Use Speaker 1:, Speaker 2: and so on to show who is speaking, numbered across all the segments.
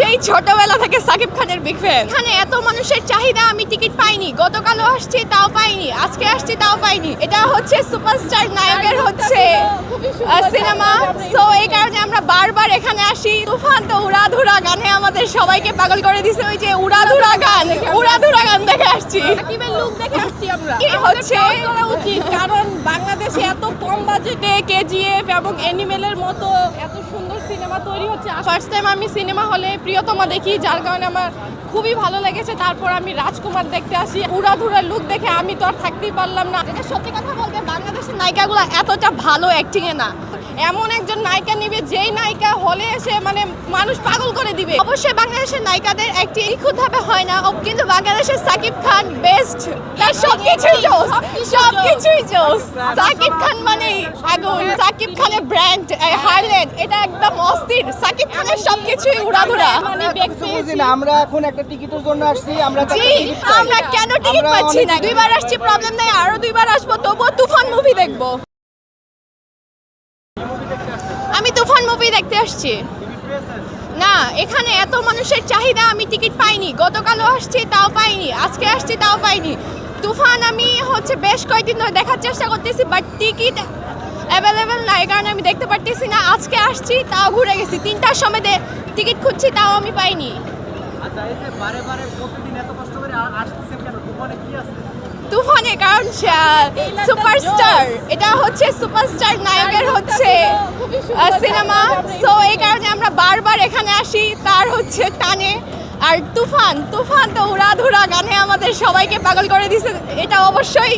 Speaker 1: সেই ছোটবেলা থেকে সাকিব খানের বিগ ফ্যান এখানে এত মানুষের চাহিদা আমি টিকিট পাইনি। গতকালও আসছি তাও পাইনি। আজকে আসছি তাও পাইনি। এটা হচ্ছে সুপারস্টার নায়কের হচ্ছে সিনেমা সো এই কারণে আমরা বারবার এখানে আসি। তুফান তো উড়াধুরা গানে আমাদের সবাইকে পাগল করে দিছে। ওই যে উড়াধুরা গান। উড়াধুরা আসছি।
Speaker 2: সাকিবের লুক দেখে আসছি আমরা।
Speaker 1: হচ্ছে?
Speaker 2: করা উচিত কারণ বাংলাদেশে এত কম বাজেটে কেজিএফ এবং অ্যানিমেলের মতো এত সুন্দর সিনেমা তৈরি হচ্ছে। ফার্স্ট টাইম আমি সিনেমা হলে প্রিয়তমা দেখি যার কারণে আমার খুবই ভালো লেগেছে। তারপর আমি রাজকুমার দেখতে আসি। উড়াধুরা লুক দেখে আমি তো আর থাকতেই পারলাম না।
Speaker 1: এটা সত্যি কথা বলতে বাংলাদেশের নায়িকাগুলো এতটা ভালো অ্যাক্টিং এ না।
Speaker 2: এমন একজন নায়িকা নিবে যেই নায়িকা হলে এসে মানে মানুষ পাগল করে দিবে।
Speaker 1: অবশ্যই বাংলাদেশের নায়িকাদের একটি নিখুঁতভাবে হয় না কিন্তু বাংলাদেশের সাকিব খান বেস্ট তার সবকিছুই জোস সবকিছুই জোস। সাকিব খান মানে আগুন সাকিব খানের ব্র্যান্ড হাইলাইট এটা একদম অস্থির। সাকিব খানের সবকিছুই উড়াধুরা।
Speaker 2: মানে
Speaker 3: আমরা এখন একটা টিকিটের জন্য আসছি আমরা।
Speaker 1: আমরা কেন টিকিট পাচ্ছি না? দুইবার আসছি প্রবলেম নাই আরও দুইবার আসব তবুও তুফান মুভি দেখব। আমি তুফান মুভি দেখতে আসছি। না এখানে এত মানুষের চাহিদা আমি টিকিট পাইনি। গতকালও আসছি তাও পাইনি। আজকে আসছি তাও পাইনি। তুফান আমি হচ্ছে বেশ কয়েকদিন ধরে দেখার চেষ্টা করতেছি বাট টিকিট অ্যাভেলেবেল নাই কারণে আমি দেখতে পারতেছি না। আজকে আসছি তাও ঘুরে গেছি। তিনটার সময় টিকিট খুঁজছি তাও আমি পাইনি।
Speaker 4: আচ্ছা তুফানে
Speaker 1: কারণ সুপারস্টার। এটা হচ্ছে সুপারস্টার নায়কের হচ্ছে সিনেমা। সো এই কারণে আমরা বারবার এখানে আসি, তার হচ্ছে টানে। আর তুফান তুফান তো উড়াধুরা গানে আমাদের সবাইকে পাগল করে দিছে। এটা অবশ্যই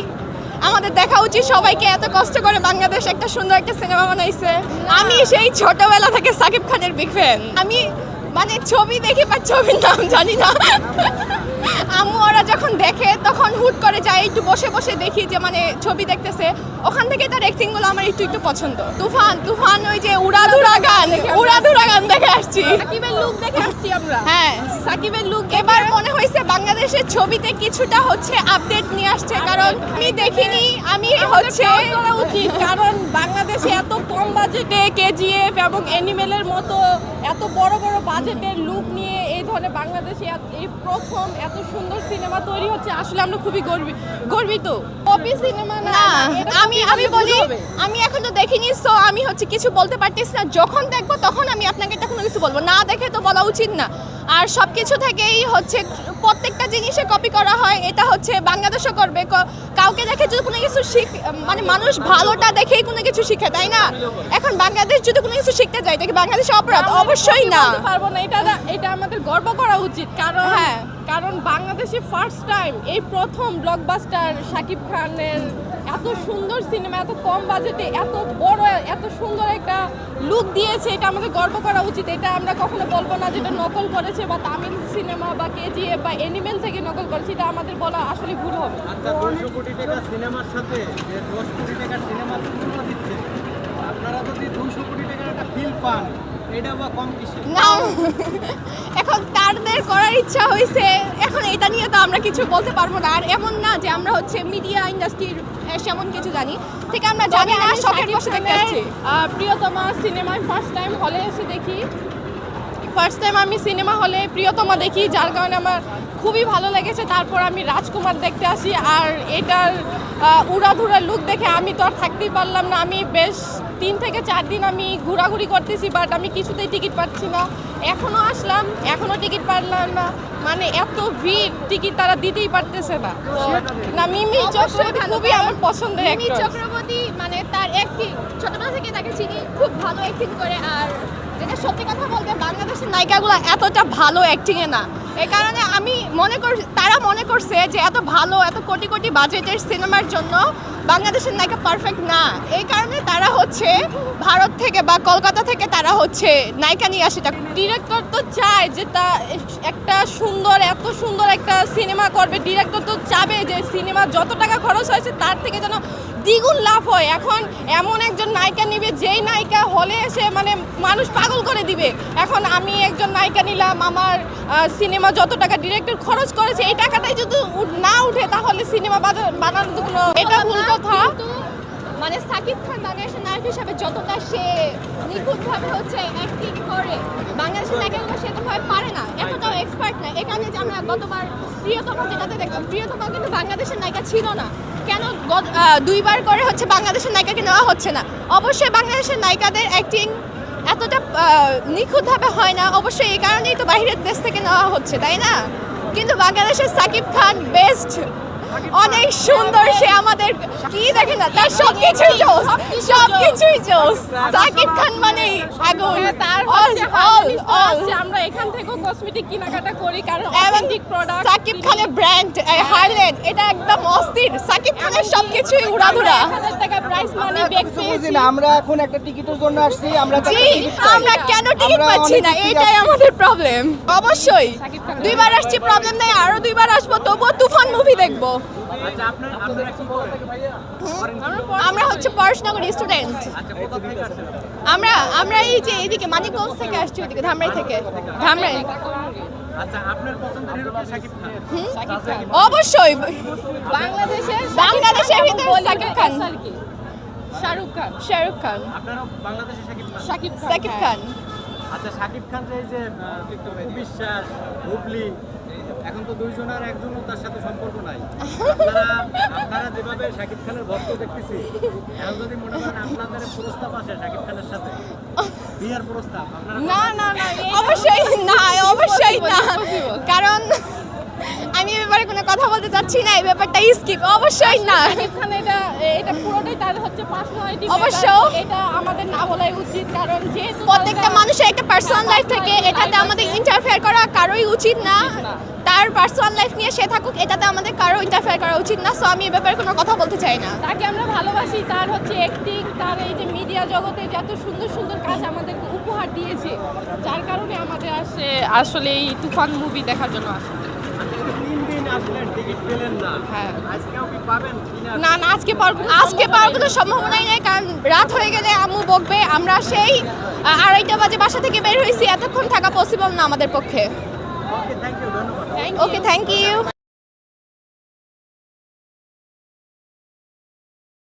Speaker 1: আমাদের দেখা উচিত। সবাইকে এত কষ্ট করে বাংলাদেশ একটা সুন্দর একটা সিনেমা বানাইছে। আমি সেই ছোটবেলা থেকে সাকিব খানের বিগ ফ্যান আমি মানে ছবি দেখি বা ছবির নাম জানি না। আম্মু ওরা যখন দেখে তখন হুট করে যায় একটু বসে বসে দেখি যে মানে ছবি দেখতেছে। ওখান থেকে তার অ্যাক্টিংগুলো আমার একটু একটু পছন্দ। তুফান তুফান ওই যে উড়াধুরা গান উড়াধুরা গান দেখে আসছি।
Speaker 2: সাকিবের লুক দেখে আসছি আমরা।
Speaker 1: হ্যাঁ। সাকিবের লুক এবার মনে হয়েছে বাংলাদেশের ছবিতে কিছুটা হচ্ছে আপডেট নিয়ে আসছে কারণ আমি দেখিনি আমি হচ্ছে
Speaker 2: উচিত কারণ বাংলাদেশে এত কম বাজেটে কেজিএফ এবং অ্যানিমেলের মতো এত বড় বড় বাজেটের লুক নিয়ে এই বাংলাদেশে এই প্রথম এত সুন্দর সিনেমা তৈরি হচ্ছে আসলে আমরা খুবই গর্বি- গর্বিত। কপি সিনেমা না
Speaker 1: আমি আমি বলি আমি এখন তো দেখিনি সো আমি হচ্ছে কিছু বলতে পারতেছি না। যখন দেখব তখন আমি আপনাকে এটা কোনো কিছু বলব। না দেখে তো বলা উচিত না। আর সব কিছু থেকেই হচ্ছে প্রত্যেকটা জিনিসে কপি করা হয় এটা হচ্ছে বাংলাদেশও করবে। কাউকে দেখে যদি কোনো কিছু শিখ মানে মানুষ ভালোটা দেখেই কোনো কিছু শিখে তাই না? এখন বাংলাদেশ যদি কোনো কিছু শিখতে যায় এটা কি বাংলাদেশে অপরাধ? অবশ্যই না।
Speaker 2: পারব না এটা গর্ব করা উচিত কারণ
Speaker 1: হ্যাঁ।
Speaker 2: কারণ বাংলাদেশে ফার্স্ট টাইম এই প্রথম ব্লকবাস্টার শাকিব খানের এত সুন্দর সিনেমা এত কম বাজেটে এত বড় এত সুন্দর একটা লুক দিয়েছে এটা আমাদের গর্ব করা উচিত এটা আমরা কখনো বলব না যেটা নকল করেছে বা তামিল সিনেমা বা কেজিএফ বা এনিমেল থেকে নকল করেছে এটা আমাদের বলা আসলে ভুল হবে
Speaker 4: আচ্ছা কোটি টাকা সিনেমার সাথে যে কোটি টাকার সিনেমা আপনারা যদি দুশো কোটি টাকার একটা ফিল পান
Speaker 1: না। এখন তাদের করার ইচ্ছা হয়েছে। এখন এটা নিয়ে তো আমরা কিছু বলতে পারব না। আর এমন না যে আমরা হচ্ছে মিডিয়া ইন্ডাস্ট্রির সেমন কিছু জানি। থেকে আমরা জানি না শখের বসে দেখতে আসছি
Speaker 2: প্রিয়তমা সিনেমায় ফার্স্ট টাইম হলে এসে দেখি। ফার্স্ট টাইম আমি সিনেমা হলে প্রিয়তমা দেখি যার কারণে আমার খুবই ভালো লেগেছে। তারপর আমি রাজকুমার দেখতে আসি। আর এটার উড়াধুরা লুক দেখে আমি তো আর থাকতেই পারলাম না। আমি বেশ তিন থেকে চার দিন আমি ঘোরাঘুরি করতেছি বাট আমি কিছুতেই টিকিট পাচ্ছি না। এখনও আসলাম এখনও টিকিট পারলাম না। মানে এত ভিড় টিকিট তারা দিতেই পারতেছে না। তো না মিমি চক্রবর্তী খুবই আমার পছন্দের
Speaker 1: মিমি চক্রবর্তী মানে তার অ্যাক্টিং ছোটবেলা থেকে তাকে চিনি খুব ভালো অ্যাক্টিং করে আর এটা সত্যি কথা বলতে বাংলাদেশের নায়িকাগুলো এতটা ভালো অ্যাক্টিং এ না। এই কারণে আমি মনে কর তারা মনে করছে যে এত ভালো এত কোটি কোটি বাজেটের সিনেমার জন্য বাংলাদেশের নায়িকা পারফেক্ট না। এই কারণে তারা হচ্ছে ভারত থেকে বা কলকাতা থেকে তারা হচ্ছে নায়িকা নিয়ে আসে।
Speaker 2: ডিরেক্টর তো চায় যে তা একটা সুন্দর, এত সুন্দর একটা সিনেমা করবে। ডিরেক্টর তো চাবে যে সিনেমা যত টাকা খরচ হয়েছে, তার থেকে যেন দ্বিগুণ লাভ হয়। এখন এমন একজন নায়িকা নিবে, যেই নায়িকা হলে এসে মানে মানুষ পাগল করে দিবে। এখন আমি একজন নায়িকা নিলাম, আমার সিনেমা যত টাকা ডিরেক্টর খরচ করেছে, এই টাকাটাই যদি না উঠে, তাহলে সিনেমা বানানোর তো কোনো এটা ভুল কথা।
Speaker 1: মানে সাকিব খান বাংলাদেশের নায়ক হিসাবে যতটা সে নিখুঁতভাবে হচ্ছে অ্যাক্টিং করে, বাংলাদেশের নায়িকাগুলো সেরকমভাবে পারে না। এতটাও এক্সপার্ট না। এখানে যে আমরা গতবার প্রিয়তমা যেটাতে দেখলাম, প্রিয়তমা কিন্তু বাংলাদেশের নায়িকা ছিল না। কেন দুইবার করে হচ্ছে বাংলাদেশের নায়িকাকে নেওয়া হচ্ছে না? অবশ্যই বাংলাদেশের নায়িকাদের অ্যাক্টিং এতটা নিখুঁতভাবে হয় না। অবশ্যই এই কারণেই তো বাইরের দেশ থেকে নেওয়া হচ্ছে, তাই না? কিন্তু বাংলাদেশের সাকিব খান বেস্ট অনেক সুন্দর সে আমাদের কি দেখে না? তার সব কিছুই জোস। সব কিছুই জোস। সাকিব খান মানে আগুন।
Speaker 2: তার
Speaker 1: অল অল অল
Speaker 2: আমরা এখান থেকেও কসমেটিক কেনাকাটা করি কারণ অথেন্টিক প্রোডাক্ট
Speaker 1: সাকিব খানের ব্র্যান্ড হারলেন এটা একদম অস্থির। সাকিব খানের সব কিছুই উড়াধুরা।
Speaker 2: টাকা প্রাইস মানি
Speaker 3: আমরা
Speaker 2: ব্যাগ
Speaker 3: এখন একটা টিকিটের জন্য আসছি আমরা।
Speaker 1: আমরা কেন টিকিট পাচ্ছি না? এটাই আমাদের প্রবলেম অবশ্যই। দুইবার আসছি প্রবলেম নেই আরও দুইবার আসব তবুও তুফান মুভি দেখব।
Speaker 4: আচ্ছা আপনার আপনারা কি করেন?
Speaker 1: আমরা হচ্ছে পড়াশোনা করি স্টুডেন্ট
Speaker 4: আচ্ছা কোথা থেকে আসছেন?
Speaker 1: আমরা আমরা এই যে এইদিকে মানিকগঞ্জ থেকে আসছি ওইদিকে ধামরাই থেকে। ধামরাই।
Speaker 4: আচ্ছা আপনার পছন্দের হিরো কে শাকিব খান।
Speaker 2: সাকিব খান।
Speaker 1: অবশ্যই।
Speaker 2: বাংলাদেশের
Speaker 1: বাংলাদেশের ভিতরে সাকিব খান।
Speaker 2: শাহরুখ খান।
Speaker 1: শাহরুখ খান।
Speaker 4: আপনারও বাংলাদেশে শাকিব খান?
Speaker 2: শাকিব খান
Speaker 1: সাকিব
Speaker 2: হ্যাঁ।
Speaker 1: খান।
Speaker 4: আচ্ছা শাকিব খান যে যে বিশ্বাস হুবলি এখন তো দুইজনের একজনও তার সাথে সম্পর্ক নাই। আপনারা আপনারা যেভাবে শাকিব খানের ভক্ত দেখতেছি এখন যদি মনে করেন আপনাদের প্রস্তাব আসে শাকিব খানের সাথে বিয়ের প্রস্তাব আপনারা
Speaker 2: না না না
Speaker 1: অবশ্যই না অবশ্যই না। কারণ আমি এ ব্যাপারে কোনো কথা বলতে চাচ্ছি না এই ব্যাপারটা স্কিপ অবশ্যই না।
Speaker 2: এখানে এটা এটা পুরোটাই তার হচ্ছে পার্সোনালিটি
Speaker 1: অবশ্য।
Speaker 2: এটা আমাদের না বলাই উচিত কারণ যে
Speaker 1: প্রত্যেকটা মানুষের একটা পার্সোনাল লাইফ থেকে এটাতে আমাদের ইন্টারফেয়ার করা কারোই উচিত না। তার পার্সোনাল লাইফ নিয়ে সে থাকুক এটাতে আমাদের কারও ইন্টারফেয়ার করা উচিত না। সো আমি এ ব্যাপারে কোনো কথা বলতে চাই না।
Speaker 2: তাকে আমরা ভালোবাসি তার হচ্ছে অ্যাক্টিং তার এই যে মিডিয়া জগতে যত সুন্দর সুন্দর কাজ আমাদেরকে উপহার দিয়েছে যার কারণে আমাদের আসে আসলে এই তুফান মুভি দেখার জন্য আসে
Speaker 4: আচ্ছা, এই যে তিন দিন আসলেন টিকিট পেলেন না।
Speaker 2: হ্যাঁ। না না আজকে পারব
Speaker 1: আজকে পাওয়ার কোনো সম্ভাবনাই নেই কারণ রাত হয়ে গেলে আম্মু বকবে। আমরা সেই আড়াইটা বাজে বাসা থেকে বের হয়েছি। এতক্ষণ থাকা পসিবল না আমাদের পক্ষে. Okay thank you